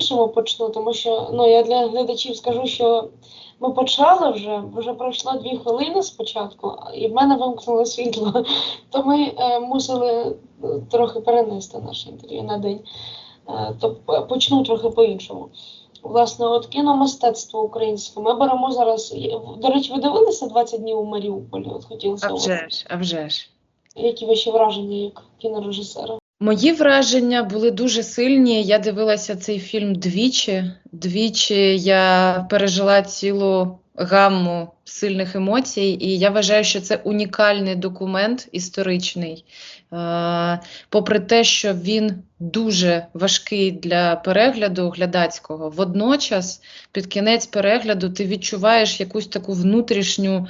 по-іншому почну, тому що ну я для глядачів скажу, що ми почали вже, вже пройшло дві хвилини спочатку, і в мене вимкнуло світло. То ми е, мусили е, трохи перенести наше інтерв'ю на день. Е, то почну трохи по-іншому. Власне, от кіномистецтво українське. Ми беремо зараз. До речі, ви дивилися 20 днів у Маріуполі? От хотілося. А вже ж, а вже ж. Які ваші враження як кінорежисера? Мої враження були дуже сильні. Я дивилася цей фільм двічі. Двічі я пережила цілу гамму сильних емоцій, і я вважаю, що це унікальний документ історичний. Е, Попри те, що він дуже важкий для перегляду глядацького, водночас під кінець перегляду ти відчуваєш якусь таку внутрішню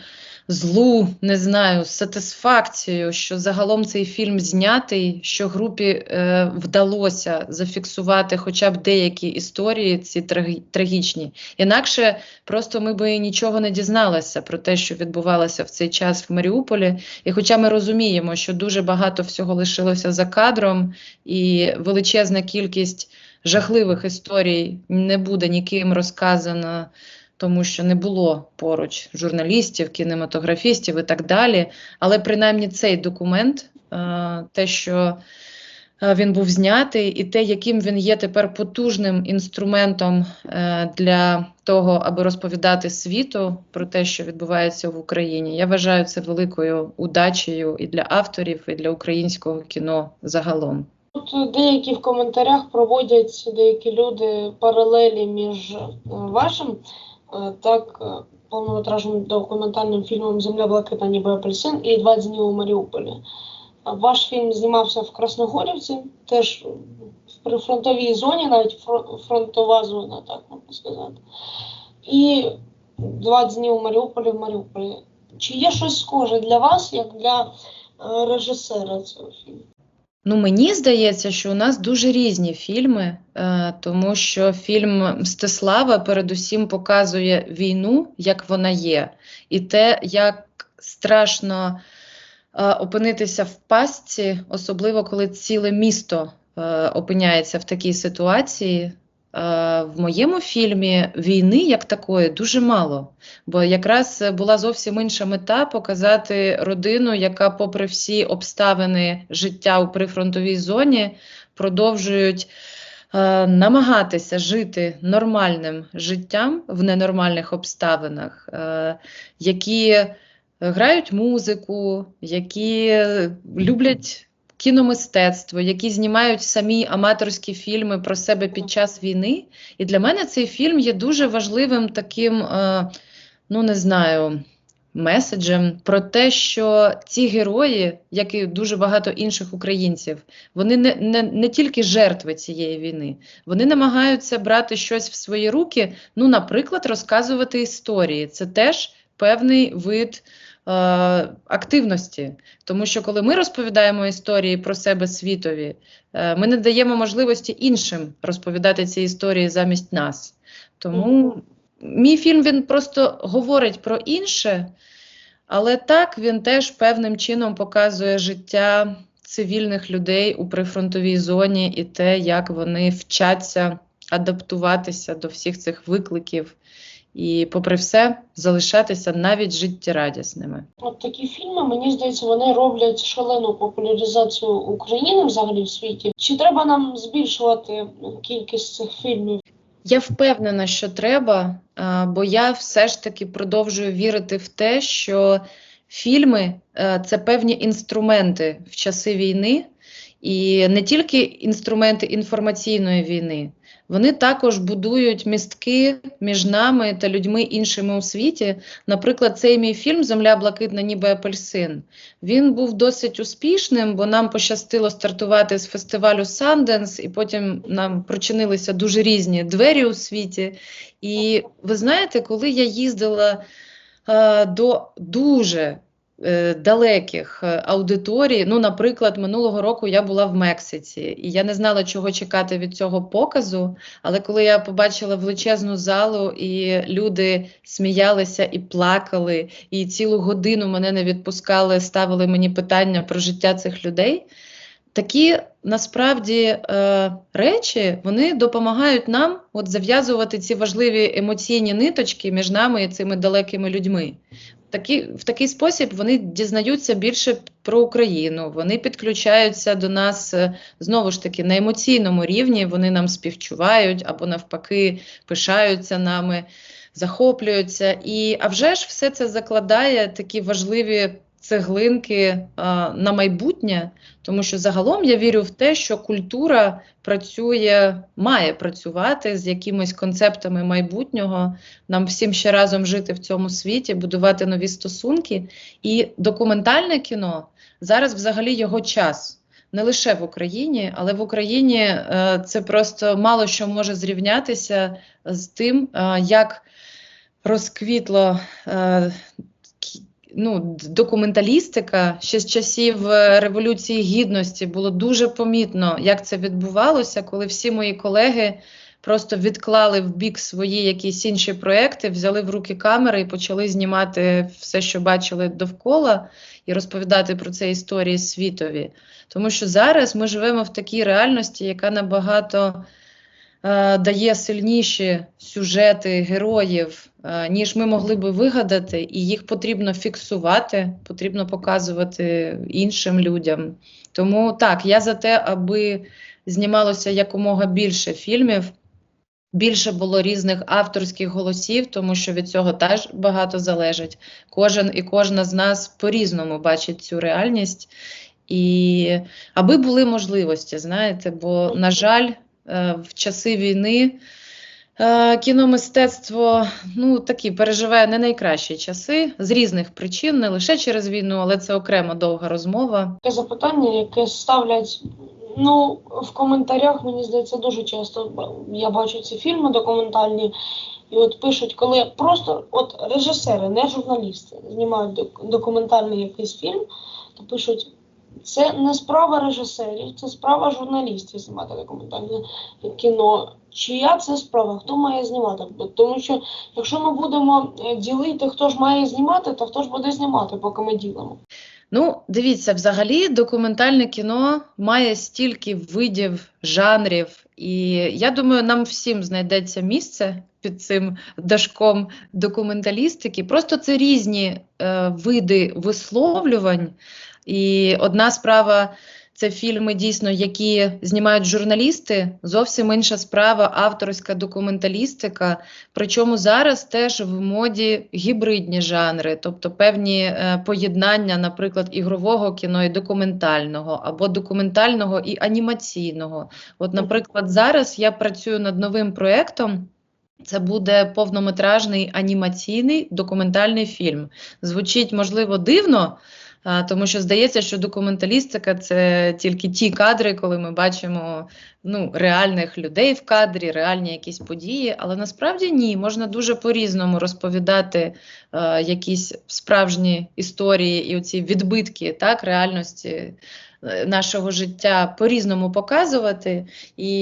злу, не знаю, сатисфакцію, що загалом цей фільм знятий, що групі е, вдалося зафіксувати хоча б деякі історії, ці трагі- трагічні. Інакше просто ми би нічого не дізналися про те, що відбувалося в цей час в Маріуполі. І хоча ми розуміємо, що дуже багато всього лишилося за кадром, і величезна кількість жахливих історій не буде ніким розказана тому що не було поруч журналістів, кінематографістів і так далі. Але принаймні цей документ, е, те, що е, він був знятий, і те, яким він є тепер потужним інструментом е, для того, аби розповідати світу про те, що відбувається в Україні, я вважаю це великою удачею і для авторів, і для українського кіно загалом. Тут деякі в коментарях проводять деякі люди паралелі між вашим так е, повнометражним документальним фільмом Земля блакитна, ніби апельсин і 20 днів у Маріуполі. Ваш фільм знімався в Красногорівці, теж в прифронтовій зоні, навіть фронтова зона, так можна сказати. І 20 днів у Маріуполі в Маріуполі. Чи є щось схоже для вас, як для е, режисера цього фільму? Ну, мені здається, що у нас дуже різні фільми, е, тому що фільм Мстислава передусім показує війну, як вона є, і те, як страшно е, опинитися в пастці, особливо коли ціле місто е, опиняється в такій ситуації. Е, В моєму фільмі війни як такої дуже мало, бо якраз була зовсім інша мета показати родину, яка, попри всі обставини життя у прифронтовій зоні, продовжують е, намагатися жити нормальним життям в ненормальних обставинах, е, які грають музику, які люблять кіномистецтво, які знімають самі аматорські фільми про себе під час війни. І для мене цей фільм є дуже важливим таким, е, ну не знаю, меседжем про те, що ці герої, як і дуже багато інших українців, вони не, не, не тільки жертви цієї війни, вони намагаються брати щось в свої руки, ну, наприклад, розказувати історії. Це теж певний вид. Е, Активності, тому що коли ми розповідаємо історії про себе світові, е, ми не даємо можливості іншим розповідати ці історії замість нас. Тому мій фільм він просто говорить про інше, але так він теж певним чином показує життя цивільних людей у прифронтовій зоні і те, як вони вчаться адаптуватися до всіх цих викликів і, попри все, залишатися навіть життєрадісними. От такі фільми, мені здається, вони роблять шалену популяризацію України взагалі в світі. Чи треба нам збільшувати кількість цих фільмів? Я впевнена, що треба, бо я все ж таки продовжую вірити в те, що фільми е, це певні інструменти в часи війни, і не тільки інструменти інформаційної війни, вони також будують містки між нами та людьми іншими у світі. Наприклад, цей мій фільм Земля блакитна, ніби апельсин. Він був досить успішним, бо нам пощастило стартувати з фестивалю Санденс, і потім нам прочинилися дуже різні двері у світі. І ви знаєте, коли я їздила е, до дуже далеких е, аудиторій, ну, наприклад, минулого року я була в Мексиці, і я не знала, чого чекати від цього показу. Але коли я побачила величезну залу, і люди сміялися і плакали, і цілу годину мене не відпускали, ставили мені питання про життя цих людей. такі насправді е, речі вони допомагають нам от зав'язувати ці важливі емоційні ниточки між нами і цими далекими людьми. Такі, в такий спосіб вони дізнаються більше про Україну, вони підключаються до нас е, знову ж таки на емоційному рівні, вони нам співчувають або навпаки пишаються нами, захоплюються. І а вже ж все це закладає такі важливі цеглинки а, на майбутнє, тому що загалом я вірю в те, що культура працює, має працювати з якимись концептами майбутнього, нам всім ще разом жити в цьому світі, будувати нові стосунки. І документальне кіно зараз взагалі його час. Не лише в Україні, але в Україні е, це просто мало що може зрівнятися з тим, е, як розквітло е, ну, документалістика ще з часів е, Революції Гідності було дуже помітно, як це відбувалося, коли всі мої колеги просто відклали в бік свої якісь інші проекти, взяли в руки камери і почали знімати все, що бачили довкола, і розповідати про це історії світові. Тому що зараз ми живемо в такій реальності, яка набагато дає сильніші сюжети героїв, е, ніж ми могли би вигадати, і їх потрібно фіксувати, потрібно показувати іншим людям. Тому так, я за те, аби знімалося якомога більше фільмів. Більше було різних авторських голосів, тому що від цього теж багато залежить. Кожен і кожна з нас по-різному бачить цю реальність. І аби були можливості, знаєте, бо, на жаль, е, в часи війни е, кіномистецтво ну, такі переживає не найкращі часи з різних причин, не лише через війну, але це окремо довга розмова. Таке запитання, яке ставлять. Ну, в коментарях, мені здається, дуже часто я бачу ці фільми документальні, і от пишуть, коли просто от режисери, не журналісти, знімають документальний якийсь фільм, то пишуть, це не справа режисерів, це справа журналістів знімати документальне кіно. Чия це справа? Хто має знімати? Тому що якщо ми будемо е, ділити, хто ж має знімати, то хто ж буде знімати, поки ми ділимо. Ну, дивіться, взагалі документальне кіно має стільки видів, жанрів, і я думаю, нам всім знайдеться місце під цим дашком документалістики. Просто це різні е, види висловлювань. І одна справа це фільми, дійсно, які знімають журналісти, зовсім інша справа авторська документалістика. Причому зараз теж в моді гібридні жанри, тобто певні е, поєднання, наприклад, ігрового кіно і документального, або документального і анімаційного. От, наприклад, зараз я працюю над новим проєктом. Це буде повнометражний анімаційний документальний фільм. Звучить, можливо, дивно, тому що здається, що документалістика це тільки ті кадри, коли ми бачимо ну, реальних людей в кадрі, реальні якісь події. Але насправді ні, можна дуже по-різному розповідати е, якісь справжні історії і оці відбитки так, реальності е, нашого життя по-різному показувати. І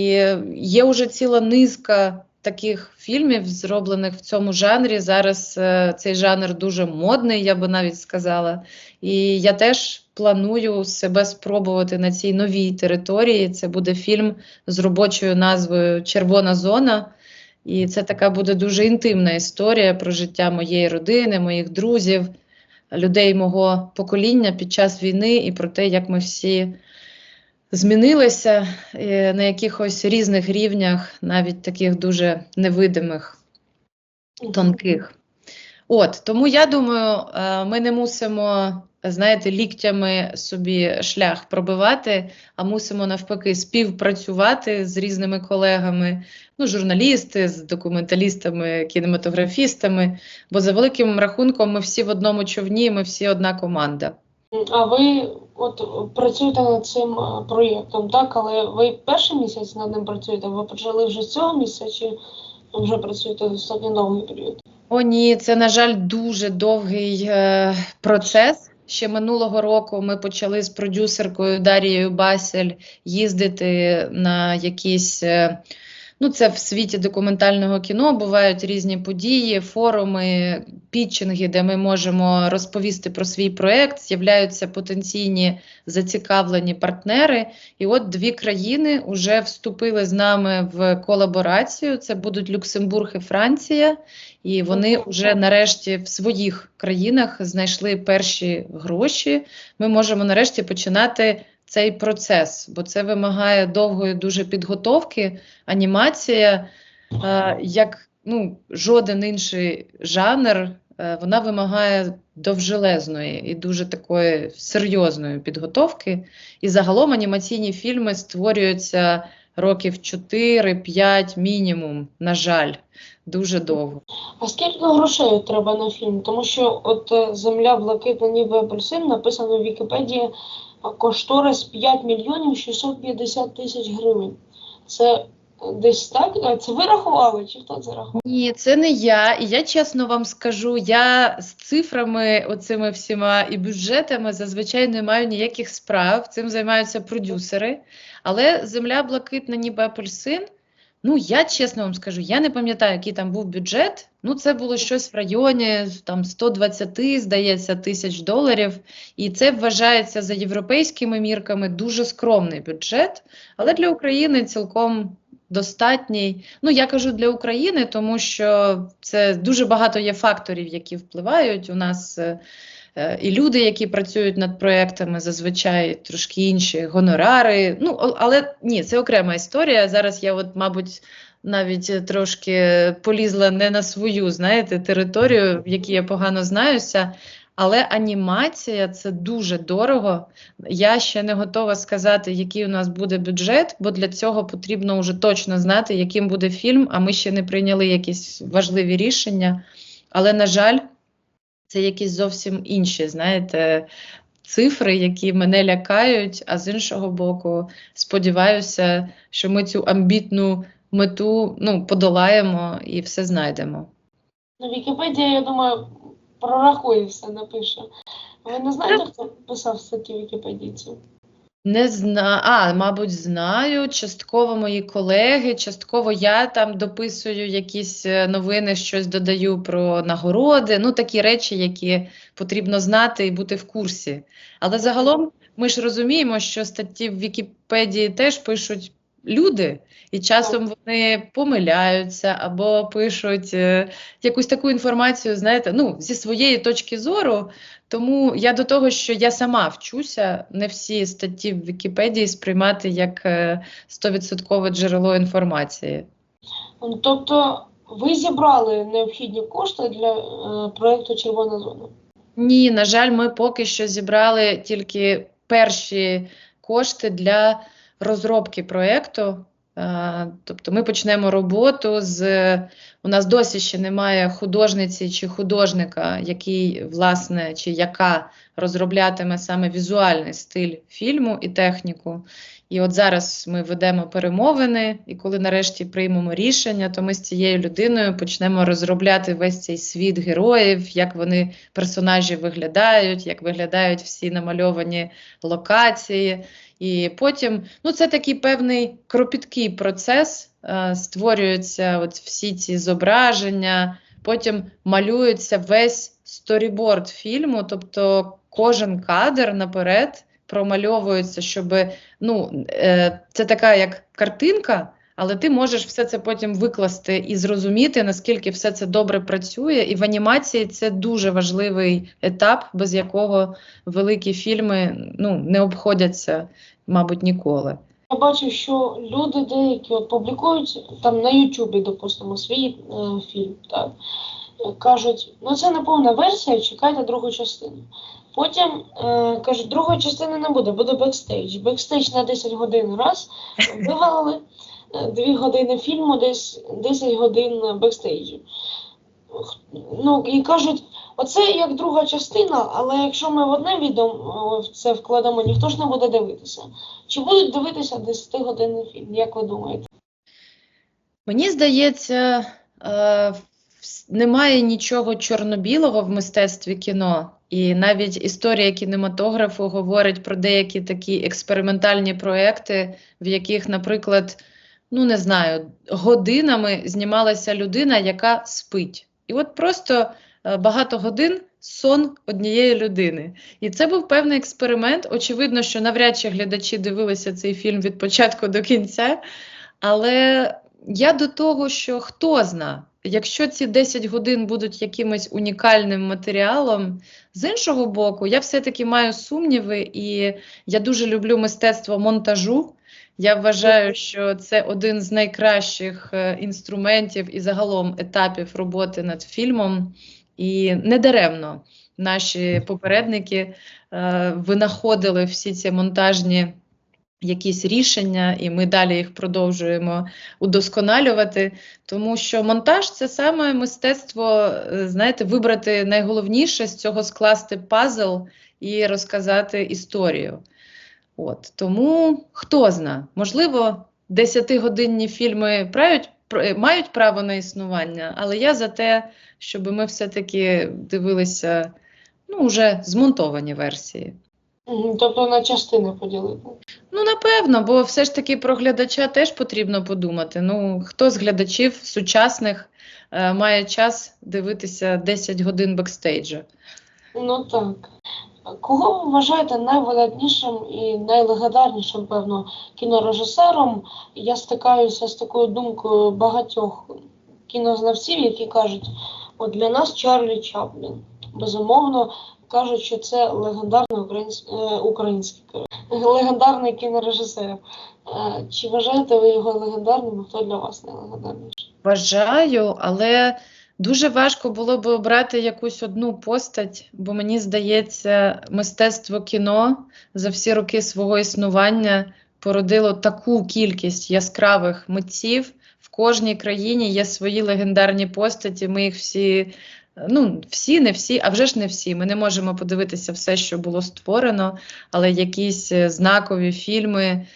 є вже ціла низка. Таких фільмів, зроблених в цьому жанрі. Зараз е, цей жанр дуже модний, я би навіть сказала. І я теж планую себе спробувати на цій новій території. Це буде фільм з робочою назвою Червона зона. І це така буде дуже інтимна історія про життя моєї родини, моїх друзів, людей мого покоління під час війни і про те, як ми всі змінилися е, на якихось різних рівнях, навіть таких дуже невидимих, тонких. От, тому я думаю, е, ми не мусимо, знаєте, ліктями собі шлях пробивати, а мусимо навпаки співпрацювати з різними колегами, ну, журналісти, з документалістами, кінематографістами. Бо за великим рахунком ми всі в одному човні, ми всі одна команда. А ви от працюєте над цим проєктом, так? Але ви перший місяць над ним працюєте? Ви почали вже з цього місяця чи вже працюєте достатньо довгий період? О, ні, це, на жаль, дуже довгий е, процес. Ще минулого року ми почали з продюсеркою Дарією Басель їздити на якісь. Е, ну, це в світі документального кіно бувають різні події, форуми, пітчинги, де ми можемо розповісти про свій проект, з'являються потенційні зацікавлені партнери. І от дві країни вже вступили з нами в колаборацію. Це будуть Люксембург і Франція, і вони вже нарешті в своїх країнах знайшли перші гроші. Ми можемо нарешті починати цей процес, бо це вимагає довгої дуже підготовки. Анімація, е, як ну, жоден інший жанр, е, вона вимагає довжелезної і дуже такої серйозної підготовки. І загалом анімаційні фільми створюються років 4-5 мінімум, на жаль, дуже довго. А скільки грошей треба на фільм? Тому що от е, земля блакитна ніби апельсин написано в Вікіпедії кошторис 5 мільйонів 650 тисяч гривень. Це десь так? Це ви рахували, чи хто це рахував? Ні, це не я. І я чесно вам скажу, я з цифрами, оцими всіма і бюджетами зазвичай не маю ніяких справ. Цим займаються продюсери. Але земля блакитна, ніби апельсин. Ну, я чесно вам скажу, я не пам'ятаю, який там був бюджет. Ну, це було щось в районі там 120, здається, тисяч доларів. І це вважається за європейськими мірками дуже скромний бюджет, але для України цілком достатній. Ну, я кажу для України, тому що це дуже багато є факторів, які впливають. У нас е, е, і люди, які працюють над проектами, зазвичай трошки інші гонорари. Ну, але ні, це окрема історія. Зараз я, от, мабуть, навіть трошки полізла не на свою, знаєте, територію, в якій я погано знаюся. Але анімація це дуже дорого. Я ще не готова сказати, який у нас буде бюджет, бо для цього потрібно вже точно знати, яким буде фільм, а ми ще не прийняли якісь важливі рішення. Але, на жаль, це якісь зовсім інші, знаєте, цифри, які мене лякають, а з іншого боку, сподіваюся, що ми цю амбітну мету ну, подолаємо і все знайдемо. Ну, Вікіпедія, я думаю, прорахує все, напише. Ви не знаєте, хто писав статті в Вікіпедії? Не зна... А, мабуть, знаю. Частково мої колеги, частково я там дописую якісь е, новини, щось додаю про нагороди. Ну, такі речі, які потрібно знати і бути в курсі. Але загалом ми ж розуміємо, що статті в Вікіпедії теж пишуть люди, і часом вони помиляються або пишуть е, якусь таку інформацію, знаєте, ну, зі своєї точки зору. Тому я до того, що я сама вчуся не всі статті в Вікіпедії сприймати як е, 100% джерело інформації. Ну, Тобто ви зібрали необхідні кошти для е, проєкту Червона зона. Ні, на жаль, ми поки що зібрали тільки перші кошти для розробки проєкту. Е, Тобто ми почнемо роботу з. У нас досі ще немає художниці чи художника, який, власне, чи яка розроблятиме саме візуальний стиль фільму і техніку. І от зараз ми ведемо перемовини, і коли нарешті приймемо рішення, то ми з цією людиною почнемо розробляти весь цей світ героїв, як вони персонажі виглядають, як виглядають всі намальовані локації. І потім, ну це такий певний кропіткий процес. Е, Створюються от всі ці зображення, потім малюється весь сторіборд фільму, тобто кожен кадр наперед промальовується, щоб ну, е, це така як картинка, але ти можеш все це потім викласти і зрозуміти, наскільки все це добре працює. І в анімації це дуже важливий етап, без якого великі фільми ну, не обходяться, мабуть, ніколи. Я бачу, що люди деякі от публікують там на Ютубі, допустимо, свій е, фільм. Так? Кажуть, ну це не повна версія, чекайте другу частину. Потім е, кажуть, другої частини не буде, буде бекстейдж. Бекстейдж на 10 годин раз, вивалили е, 2 години фільму, десь 10 годин бекстейджу. Ну, і кажуть, оце як друга частина, але якщо ми в одне відео е, в це вкладемо, ніхто ж не буде дивитися. Чи будуть дивитися 10-годинний фільм, як ви думаєте? Мені здається, е, немає нічого чорно-білого в мистецтві кіно. І навіть історія кінематографу говорить про деякі такі експериментальні проекти, в яких, наприклад, ну не знаю, годинами знімалася людина, яка спить. І от просто багато годин сон однієї людини. І це був певний експеримент. Очевидно, що навряд чи глядачі дивилися цей фільм від початку до кінця. Але я до того, що хто зна, якщо ці 10 годин будуть якимось унікальним матеріалом, з іншого боку, я все-таки маю сумніви, і я дуже люблю мистецтво монтажу. Я вважаю, що це один з найкращих е, інструментів і загалом етапів роботи над фільмом. І недаремно наші попередники е, винаходили всі ці монтажні якісь рішення, і ми далі їх продовжуємо удосконалювати. Тому що монтаж це саме мистецтво, е, знаєте, вибрати найголовніше з цього скласти пазл і розказати історію. От тому хто зна, можливо, 10-годинні фільми прають, пр- мають право на існування, але я за те, щоб ми все-таки дивилися ну, вже змонтовані версії. Тобто на частини поділити. Ну, напевно, бо все ж таки про глядача теж потрібно подумати. Ну, хто з глядачів сучасних е, має час дивитися 10 годин бекстейджа? Ну так. Кого ви вважаєте найвидатнішим і найлегендарнішим, певно, кінорежисером? Я стикаюся з такою думкою багатьох кінознавців, які кажуть, от для нас Чарлі Чаплін. Безумовно, кажуть, що це легендарний українсь... е, український легендарний кінорежисер. Е, Чи вважаєте ви його легендарним? Хто для вас найлегендарніший? Вважаю, але дуже важко було би обрати якусь одну постать, бо мені здається, мистецтво кіно за всі роки свого існування породило таку кількість яскравих митців. В кожній країні є свої легендарні постаті. Ми їх всі, ну всі, не всі, а вже ж не всі. Ми не можемо подивитися все, що було створено, але якісь е, знакові фільми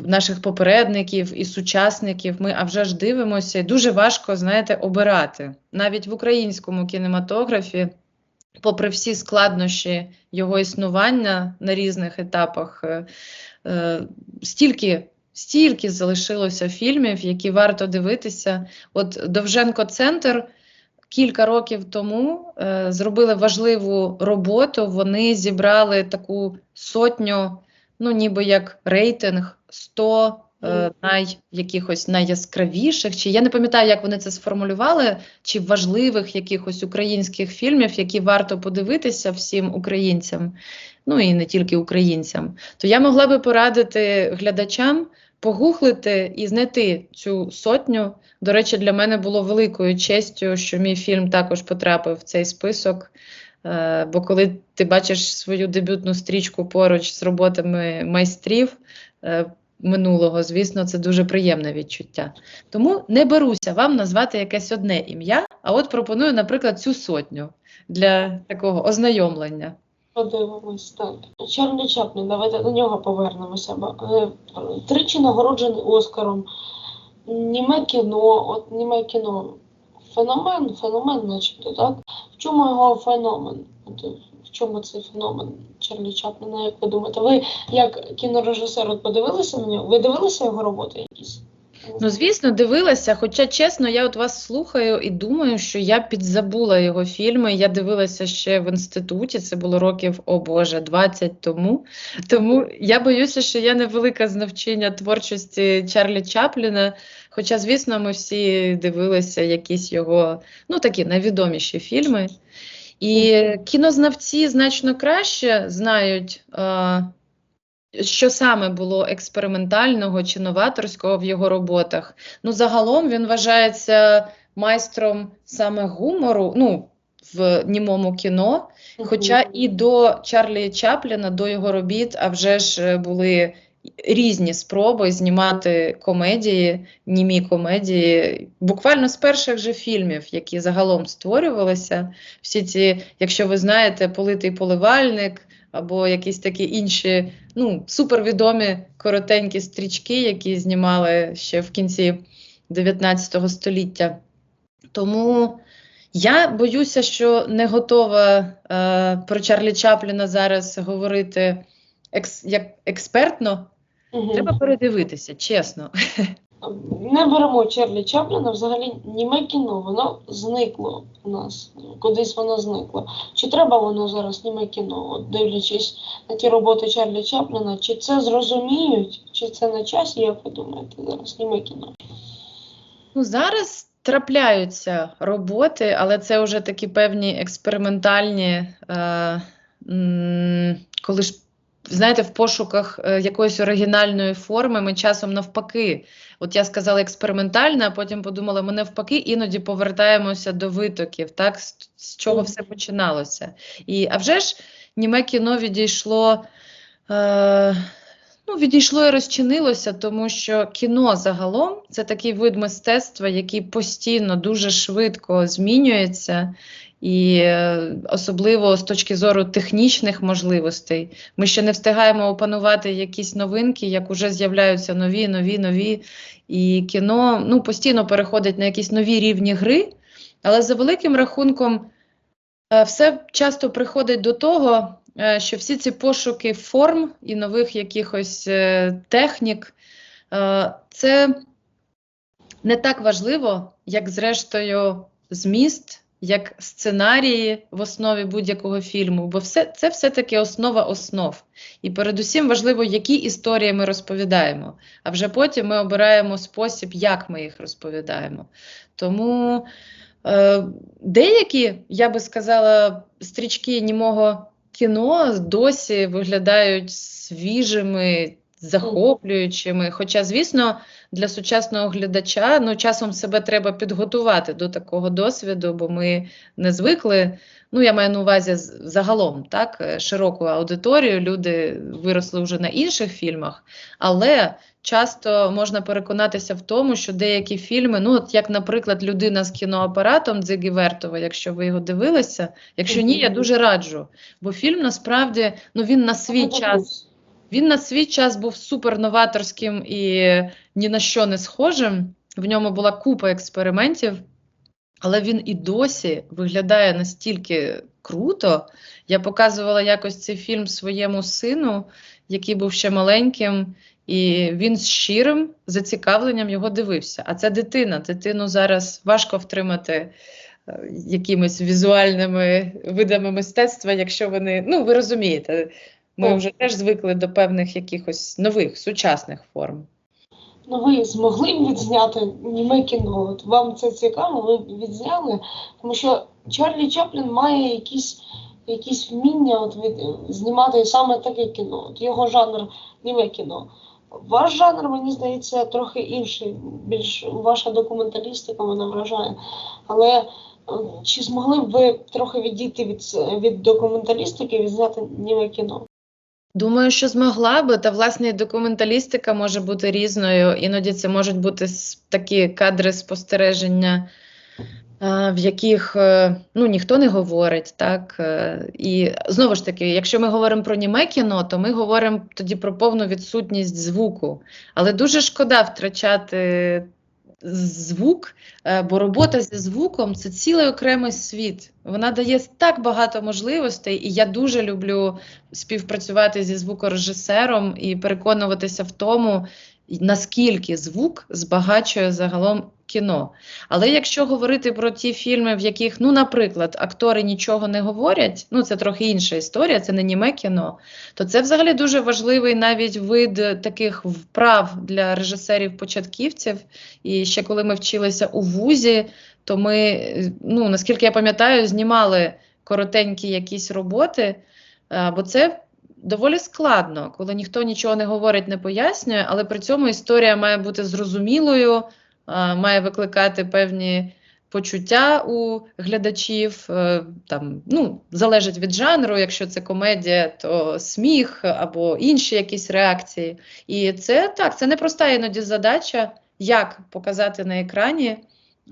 наших попередників і сучасників. Ми а вже ж дивимося. І дуже важко, знаєте, обирати навіть в українському кінематографі. Попри всі складнощі його існування на різних етапах, е, е, стільки, стільки залишилося фільмів, які варто дивитися. От Довженко Центр кілька років тому е, зробили важливу роботу. Вони зібрали таку сотню, ну ніби як рейтинг 100 е, най, якихось найяскравіших, чи я не пам'ятаю, як вони це сформулювали, чи важливих якихось українських фільмів, які варто подивитися всім українцям, ну і не тільки українцям, то я могла би порадити глядачам погуглити і знайти цю сотню. До речі, для мене було великою честю, що мій фільм також потрапив в цей список. Е, Бо коли ти бачиш свою дебютну стрічку поруч з роботами майстрів е, минулого, звісно, це дуже приємне відчуття. Тому не беруся вам назвати якесь одне ім'я, а от пропоную, наприклад, цю сотню для такого ознайомлення. Подивимось, так. Чарлі Чаплін, давайте до нього повернемося. Е, Тричі нагороджений Оскаром. Німе кіно, от німе кіно. Феномен, феномен, начебто, так? В чому його феномен? В чому цей феномен Чарлі Чапліна, як ви думаєте? Ви як кінорежисер от подивилися на нього? Ви дивилися його роботи якісь? Ну, звісно, дивилася. Хоча, чесно, я от вас слухаю і думаю, що я підзабула його фільми. Я дивилася ще в інституті, це було років, о Боже, 20 тому. Тому я боюся, що я невелика знавчиня творчості Чарлі Чапліна. Хоча, звісно, ми всі дивилися якісь його, ну такі найвідоміші фільми. І кінознавці значно краще знають. Що саме було експериментального чи новаторського в його роботах. Ну, загалом він вважається майстром саме гумору, ну, в німому кіно. Хоча і до Чарлі Чапліна, до його робіт, а вже ж е, були різні спроби знімати комедії, німі комедії, буквально з перших же фільмів, які загалом створювалися. Всі ці, якщо ви знаєте, политий поливальник або якісь такі інші ну, супервідомі коротенькі стрічки, які знімали ще в кінці 19 століття. Тому я боюся, що не готова е, про Чарлі Чапліна зараз говорити екс, як експертно. Мгм. Треба передивитися, чесно. Не беремо Чарлі Чапліна, взагалі німе кіно, воно зникло у нас. Кудись воно зникло. Чи треба воно зараз німе кіно, от дивлячись на ті роботи Чарлі Чапліна, чи це зрозуміють, чи це на часі, як ви думаєте, зараз німе кіно? Ну, зараз трапляються роботи, але це вже такі певні експериментальні, е, коли ж, знаєте, в пошуках е, якоїсь оригінальної форми ми часом навпаки. От я сказала експериментальна, а потім подумала, ми навпаки іноді повертаємося до витоків, так, з, з чого все починалося. І, а вже ж німе кіно відійшло. Е, Ну, відійшло і розчинилося, тому що кіно загалом це такий вид мистецтва, який постійно дуже швидко змінюється, і е, особливо з точки зору технічних можливостей. Ми ще не встигаємо опанувати якісь новинки, як уже з'являються нові, нові, нові. І кіно ну, постійно переходить на якісь нові рівні гри, але за великим рахунком е, все часто приходить до того, е, що всі ці пошуки форм і нових якихось технік, це не так важливо, як зрештою зміст, як сценарії в основі будь-якого фільму, бо все, це все-таки основа основ. І передусім важливо, які історії ми розповідаємо, а вже потім ми обираємо спосіб, як ми їх розповідаємо. Тому е, деякі, я би сказала, стрічки німого кіно досі виглядають свіжими, захоплюючими. Хоча, звісно, для сучасного глядача ну, часом себе треба підготувати до такого досвіду, бо ми не звикли. Ну, я маю на увазі загалом, так, е, широку аудиторію, люди виросли вже на інших фільмах, але часто можна переконатися в тому, що деякі фільми, ну, от як, наприклад, людина з кіноапаратом Дзигі Вертова, якщо ви його дивилися, якщо ні, я дуже раджу. Бо фільм насправді ну, він на свій час. Він на свій час був супер новаторським і ні на що не схожим. В ньому була купа експериментів, але він і досі виглядає настільки круто. Я показувала якось цей фільм своєму сину, який був ще маленьким, і він з щирим зацікавленням його дивився. А це дитина. Дитину зараз важко втримати. е, Якимись візуальними видами мистецтва, якщо вони, ну ви розумієте, ми Так. вже теж звикли до певних якихось нових сучасних форм. Ну, ви змогли б відзняти німе кіно? От вам це цікаво, ви б відзняли, тому що Чарлі Чаплін має якісь, якісь вміння от від, знімати саме таке кіно. От його жанр німе кіно. Ваш жанр, мені здається, трохи інший. Більш ваша документалістика мене вражає. Але е, чи змогли б ви трохи відійти від, від документалістики і відзняти німе кіно? Думаю, що змогла би, та власне документалістика може бути різною. Іноді це можуть бути такі кадри спостереження, в яких е, ну, ніхто не говорить. Так? е, І знову ж таки, якщо ми говоримо про німе кіно, то ми говоримо тоді про повну відсутність звуку. Але дуже шкода втрачати звук, е, бо робота зі звуком це цілий окремий світ. Вона дає так багато можливостей, і я дуже люблю співпрацювати зі звукорежисером і переконуватися в тому, наскільки звук збагачує загалом кіно. Але якщо говорити про ті фільми, в яких, ну, наприклад, актори нічого не говорять, ну це трохи інша історія, це не німе кіно, то це взагалі дуже важливий навіть вид таких вправ для режисерів-початківців. І ще коли ми вчилися у вузі, то ми, ну наскільки я пам'ятаю, знімали коротенькі якісь роботи, бо це доволі складно, коли ніхто нічого не говорить, не пояснює, але при цьому історія має бути зрозумілою, е, має викликати певні почуття у глядачів. е, Там, ну, залежить від жанру, якщо це комедія, то сміх або інші якісь реакції. І це так, це непроста іноді задача, як показати на екрані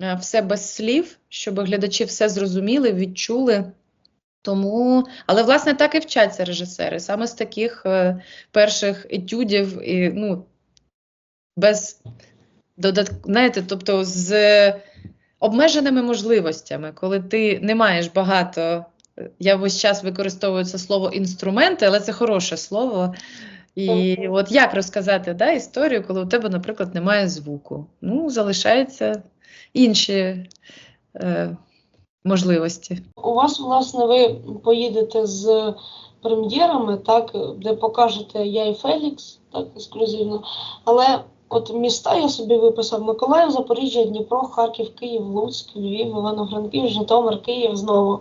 е, все без слів, щоб глядачі все зрозуміли, відчули. Тому, але власне так і вчаться режисери, саме з таких е, перших етюдів, і ну, без додат... знаєте, тобто з обмеженими можливостями, коли ти не маєш багато. Я весь час використовую це слово інструменти, але це хороше слово. І от як розказати да, історію, коли у тебе, наприклад, немає звуку? Ну, залишаються інші е, можливості. У вас, власне, ви поїдете з прем'єрами, так, де покажете я і Фелікс, так, ексклюзивно. Але от міста я собі виписав Миколаїв, Запоріжжя, Дніпро, Харків, Київ, Луцьк, Львів, Івано-Франківськ, Житомир, Київ знову.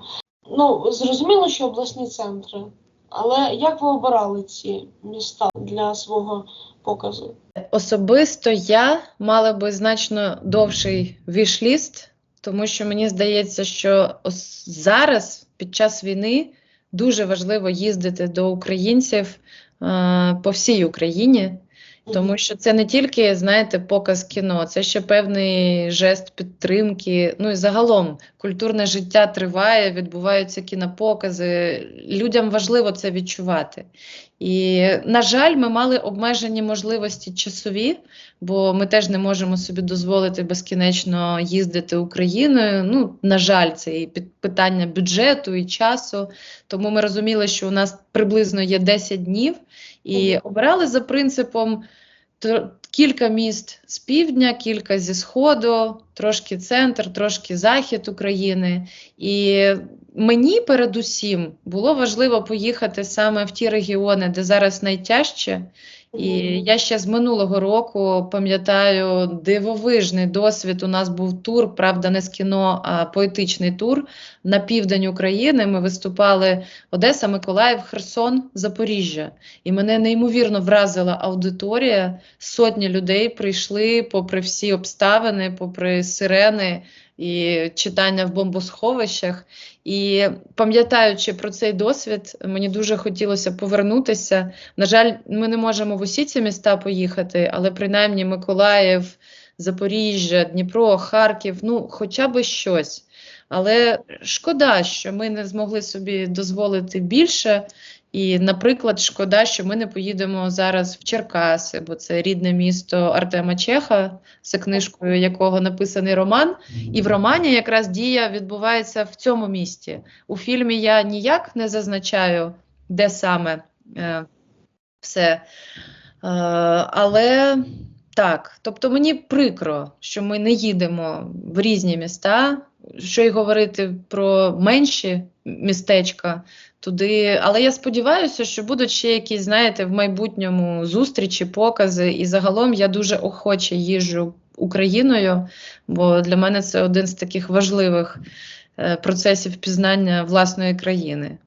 Ну, зрозуміло, що обласні центри. Але як ви обирали ці міста для свого показу? Особисто я мала би значно довший вішліст, тому що мені здається, що ос- зараз, під час війни, дуже важливо їздити до українців е, по всій Україні, тому що це не тільки, знаєте, показ кіно, це ще певний жест підтримки. Ну і загалом культурне життя триває, відбуваються кінопокази. Людям важливо це відчувати. І, на жаль, ми мали обмежені можливості часові, бо ми теж не можемо собі дозволити безкінечно їздити Україною. Ну, на жаль, це і питання бюджету і часу. Тому ми розуміли, що у нас приблизно є 10 днів, і обирали за принципом кілька міст з півдня, кілька зі сходу, трошки центр, трошки захід України. І мені передусім було важливо поїхати саме в ті регіони, де зараз найтяжче. І я ще з минулого року пам'ятаю дивовижний досвід. У нас був тур, правда, не з кіно, а поетичний тур на південь України. Ми виступали Одеса, Миколаїв, Херсон, Запоріжжя. І мене неймовірно вразила аудиторія. Сотні людей прийшли попри всі обставини, попри сирени і читання в бомбосховищах. І пам'ятаючи про цей досвід, мені дуже хотілося повернутися. На жаль, ми не можемо в усі ці міста поїхати, але принаймні Миколаїв, Запоріжжя, Дніпро, Харків, ну хоча б щось. Але шкода, що ми не змогли собі дозволити більше. І, наприклад, шкода, що ми не поїдемо зараз в Черкаси, бо це рідне місто Артема Чеха, за книжкою якого написаний роман. І в романі якраз дія відбувається в цьому місті. У фільмі я ніяк не зазначаю, де саме е, все. Е, але так, тобто мені прикро, що ми не їдемо в різні міста. Що й говорити про менші містечка туди. Але я сподіваюся, що будуть ще якісь, знаєте, в майбутньому зустрічі, покази. І загалом я дуже охоче їжджу Україною, бо для мене це один з таких важливих е, процесів пізнання власної країни.